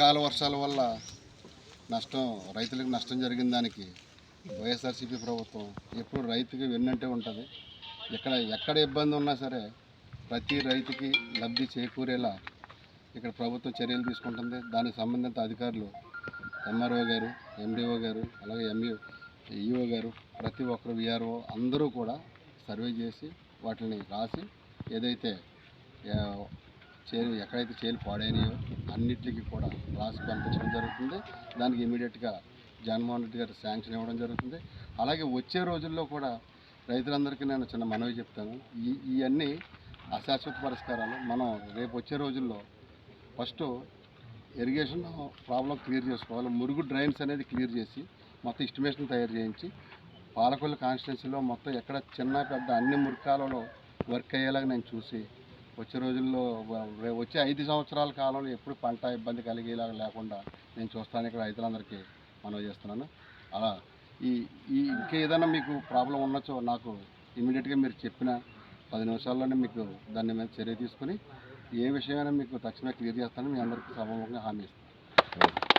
అకాల వర్షాల వల్ల నష్టం రైతులకు నష్టం జరిగిన దానికి వైఎస్ఆర్సీపీ ప్రభుత్వం ఎప్పుడు రైతుకి వెన్నంటే ఉంటుంది. ఇక్కడ ఎక్కడ ఇబ్బంది ఉన్నా సరే ప్రతి రైతుకి లబ్ధి చేకూరేలా ఇక్కడ ప్రభుత్వం చర్యలు తీసుకుంటుంది. దానికి సంబంధిత అధికారులు ఎంఆర్ఓ గారు ఎండిఓ గారు అలాగే ఎంఈ ఈఓ గారు ప్రతి ఒక్కరు విఆర్ఓ అందరూ కూడా సర్వే చేసి వాటిని రాసి ఏదైతే చేలు ఎక్కడైతే చేలు పాడైనాయో అన్నిటికీ కూడా రాసి పంపించడం జరుగుతుంది. దానికి ఇమీడియట్గా జగన్మోహన్ రెడ్డి గారు శాంక్షన్ ఇవ్వడం జరుగుతుంది. అలాగే వచ్చే రోజుల్లో కూడా రైతులందరికీ నేను చిన్న మనవి చెప్తాను. ఈ ఇవన్నీ అశాశ్వత పరిష్కారాలు. మనం రేపు వచ్చే రోజుల్లో ఫస్ట్ ఇరిగేషన్ ప్రాబ్లం క్లియర్ చేసుకోవాలి. మురుగు డ్రైన్స్ అనేది క్లియర్ చేసి మొత్తం ఎస్టిమేషన్ తయారు చేయించి పాలకొల్లు కాన్స్టిట్యున్సీలో మొత్తం ఎక్కడ చిన్న పెద్ద అన్ని మురికాలలో వర్క్ అయ్యేలాగా నేను చూసి వచ్చే రోజుల్లో వచ్చే ఐదు సంవత్సరాల కాలంలో ఎప్పుడు పంట ఇబ్బంది కలిగేలాగా లేకుండా నేను చూస్తాను ఇక్కడ రైతులందరికీ మనవి చేస్తున్నాను. అలా ఈ ఈ ఇంకేదైనా మీకు ప్రాబ్లం ఉన్నచో నాకు ఇమీడియట్గా మీరు చెప్పిన పది నిమిషాల్లోనే మీకు దాని మీద చర్య తీసుకుని ఏ విషయమైనా మీకు తక్షణమే క్లియర్ చేస్తానని మీ అందరికీ సమూహంగా హామీ ఇస్తాను.